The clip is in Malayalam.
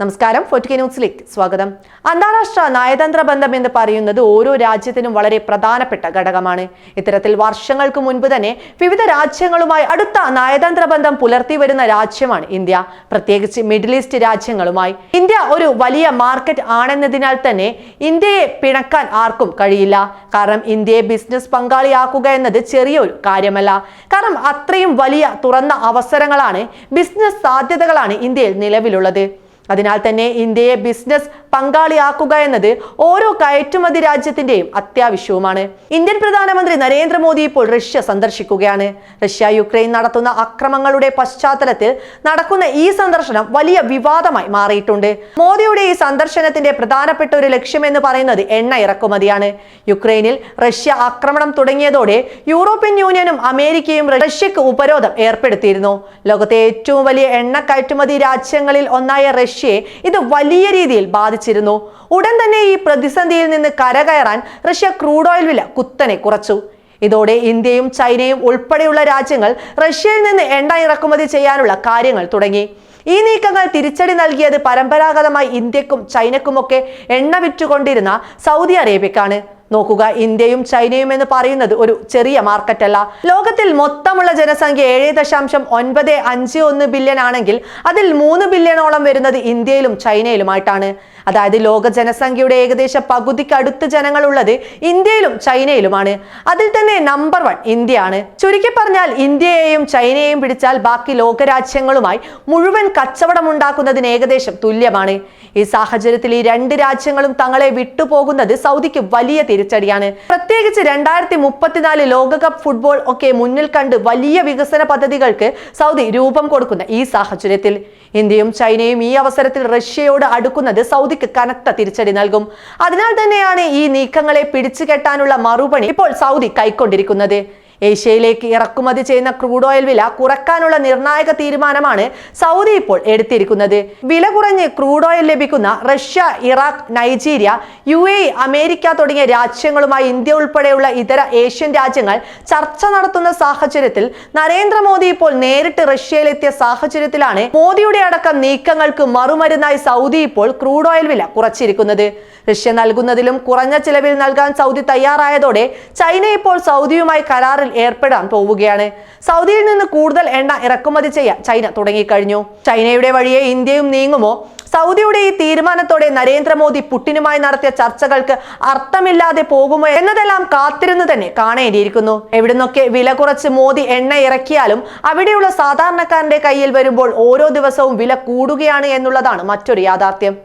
നമസ്കാരം ഫോർട്ടി ന്യൂസിലേക്ക് സ്വാഗതം. അന്താരാഷ്ട്ര നയതന്ത്ര ബന്ധം എന്ന് പറയുന്നത് ഓരോ രാജ്യത്തിനും വളരെ പ്രധാനപ്പെട്ട ഘടകമാണ്. ഇത്തരത്തിൽ വർഷങ്ങൾക്ക് മുൻപ് തന്നെ വിവിധ രാജ്യങ്ങളുമായി അടുത്ത നയതന്ത്ര ബന്ധം പുലർത്തി വരുന്ന രാജ്യമാണ് ഇന്ത്യ. പ്രത്യേകിച്ച് മിഡിൽ ഈസ്റ്റ് രാജ്യങ്ങളുമായി. ഇന്ത്യ ഒരു വലിയ മാർക്കറ്റ് ആണെന്നതിനാൽ തന്നെ ഇന്ത്യയെ പിണക്കാൻ ആർക്കും കഴിയില്ല. കാരണം ഇന്ത്യയെ ബിസിനസ് പങ്കാളിയാക്കുക എന്നത് ചെറിയൊരു കാര്യമല്ല. കാരണം അത്രയും വലിയ തുറന്ന അവസരങ്ങളാണ് ബിസിനസ് സാധ്യതകളാണ് ഇന്ത്യയിൽ നിലവിലുള്ളത്. അതിനാൽ തന്നെ ഇന്ത്യയെ ബിസിനസ് പങ്കാളിയാക്കുക എന്നത് ഓരോ കയറ്റുമതി രാജ്യത്തിന്റെയും അത്യാവശ്യവുമാണ്. ഇന്ത്യൻ പ്രധാനമന്ത്രി നരേന്ദ്രമോദി ഇപ്പോൾ റഷ്യ സന്ദർശിക്കുകയാണ്. റഷ്യ യുക്രൈൻ നടത്തുന്ന അക്രമങ്ങളുടെ പശ്ചാത്തലത്തിൽ നടക്കുന്ന ഈ സന്ദർശനം വലിയ വിവാദമായി മാറിയിട്ടുണ്ട്. മോദിയുടെ ഈ സന്ദർശനത്തിന്റെ പ്രധാനപ്പെട്ട ഒരു ലക്ഷ്യമെന്ന് പറയുന്നത് എണ്ണ ഇറക്കുമതിയാണ്. യുക്രൈനിൽ റഷ്യ ആക്രമണം തുടങ്ങിയതോടെ യൂറോപ്യൻ യൂണിയനും അമേരിക്കയും റഷ്യക്ക് ഉപരോധം ഏർപ്പെടുത്തിയിരുന്നു. ലോകത്തെ ഏറ്റവും വലിയ എണ്ണ കയറ്റുമതി രാജ്യങ്ങളിൽ ഒന്നായ റഷ്യയെ ഇത് വലിയ രീതിയിൽ ബാധിച്ചിരുന്നു. ഉടൻ തന്നെ ഈ പ്രതിസന്ധിയിൽ നിന്ന് കരകയറാൻ റഷ്യ ക്രൂഡ് ഓയിൽ വില കുത്തനെ കുറച്ചു. ഇതോടെ ഇന്ത്യയും ചൈനയും ഉൾപ്പെടെയുള്ള രാജ്യങ്ങൾ റഷ്യയിൽ നിന്ന് എണ്ണ ഇറക്കുമതി ചെയ്യാനുള്ള കാര്യങ്ങൾ തുടങ്ങി. ഈ നീക്കങ്ങൾ തിരിച്ചടി നൽകിയത് പരമ്പരാഗതമായി ഇന്ത്യക്കും ചൈനക്കുമൊക്കെ എണ്ണ വിറ്റുകൊണ്ടിരുന്ന സൗദി അറേബ്യക്കാണ്. നോക്കുക ഇന്ത്യയും ചൈനയും എന്ന് പറയുന്നത് ഒരു ചെറിയ മാർക്കറ്റ് അല്ല ലോകത്തിൽ മൊത്തമുള്ള ജനസംഖ്യ ഏഴ് ദശാംശം ഒൻപത് അഞ്ച് ഒന്ന് ബില്യൺ ആണെങ്കിൽ അതിൽ മൂന്ന് ബില്യണോളം വരുന്നത് ഇന്ത്യയിലും ചൈനയിലുമായിട്ടാണ്. അതായത് ലോക ജനസംഖ്യയുടെ ഏകദേശ അടുത്ത് ജനങ്ങളുള്ളത് ഇന്ത്യയിലും ചൈനയിലുമാണ്. അതിൽ തന്നെ നമ്പർ വൺ ഇന്ത്യയാണ്. ചുരുക്കി പറഞ്ഞാൽ ഇന്ത്യയെയും ചൈനയെയും പിടിച്ചാൽ ബാക്കി ലോകരാജ്യങ്ങളുമായി മുഴുവൻ കച്ചവടം ഉണ്ടാക്കുന്നതിന് ഏകദേശം തുല്യമാണ്. ഈ സാഹചര്യത്തിൽ ഈ രണ്ട് രാജ്യങ്ങളും തങ്ങളെ വിട്ടുപോകുന്നത് സൗദിക്ക് വലിയ തിരിച്ചടിയാണ്. പ്രത്യേകിച്ച് രണ്ടായിരത്തി മുപ്പത്തിനാല് ലോകകപ്പ് ഫുട്ബോൾ ഒക്കെ മുന്നിൽ കണ്ട് വലിയ വികസന പദ്ധതികൾക്ക് സൗദി രൂപം കൊടുക്കുന്ന ഈ സാഹചര്യത്തിൽ ഇന്ത്യയും ചൈനയും ഈ അവസരത്തിൽ റഷ്യയോട് അടുക്കുന്നത് സൗദിക്ക് കനത്ത തിരിച്ചടി നൽകും. അതിനാൽ തന്നെയാണ് ഈ നീക്കങ്ങളെ പിടിച്ചു കെട്ടാനുള്ള മറുപടി ഇപ്പോൾ സൗദി കൈക്കൊണ്ടിരിക്കുന്നത്. ഏഷ്യയിലേക്ക് ഇറക്കുമതി ചെയ്യുന്ന ക്രൂഡ് ഓയിൽ വില കുറക്കാനുള്ള നിർണായക തീരുമാനമാണ് സൗദി ഇപ്പോൾ എടുത്തിരിക്കുന്നത്. വില കുറഞ്ഞ് ക്രൂഡ് ഓയിൽ ലഭിക്കുന്ന Russia Iraq Nigeria U A America തുടങ്ങിയ രാജ്യങ്ങളുമായി ഇന്ത്യ ഉൾപ്പെടെയുള്ള ഇതര ഏഷ്യൻ രാജ്യങ്ങൾ ചർച്ച നടത്തുന്ന സാഹചര്യത്തിൽ നരേന്ദ്രമോദി ഇപ്പോൾ നേരിട്ട് റഷ്യയിലെത്തിയ സാഹചര്യത്തിലാണ് മോദിയുടെ അടക്കം നീക്കങ്ങൾക്ക് മറുമരുന്നായി സൗദി ഇപ്പോൾ ക്രൂഡ് ഓയിൽ വില കുറച്ചിരിക്കുന്നത്. റഷ്യ നൽകുന്നതിലും കുറഞ്ഞ ചിലവിൽ നൽകാൻ സൗദി തയ്യാറായതോടെ ചൈന ഇപ്പോൾ സൗദിയുമായി കരാറിൽ ഏർപ്പെടാൻ പോവുകയാണ്. സൗദിയിൽ നിന്ന് കൂടുതൽ എണ്ണ ഇറക്കുമതി ചെയ്യാൻ ചൈന തുടങ്ങിക്കഴിഞ്ഞു. ചൈനയുടെ വഴിയെ ഇന്ത്യയും നീങ്ങുമോ? സൗദിയുടെ ഈ തീരുമാനത്തോടെ നരേന്ദ്രമോദി പുട്ടിനുമായി നടത്തിയ ചർച്ചകൾക്ക് അർത്ഥമില്ലാതെ പോകുമോ എന്നതെല്ലാം കാത്തിരുന്ന് തന്നെ കാണേണ്ടിയിരിക്കുന്നു. എവിടുന്നൊക്കെ വില കുറച്ച് മോദി എണ്ണ ഇറക്കിയാലും അവിടെയുള്ള സാധാരണക്കാരന്റെ കയ്യിൽ വരുമ്പോൾ ഓരോ ദിവസവും വില കൂടുകയാണ് എന്നുള്ളതാണ് മറ്റൊരു യാഥാർത്ഥ്യം.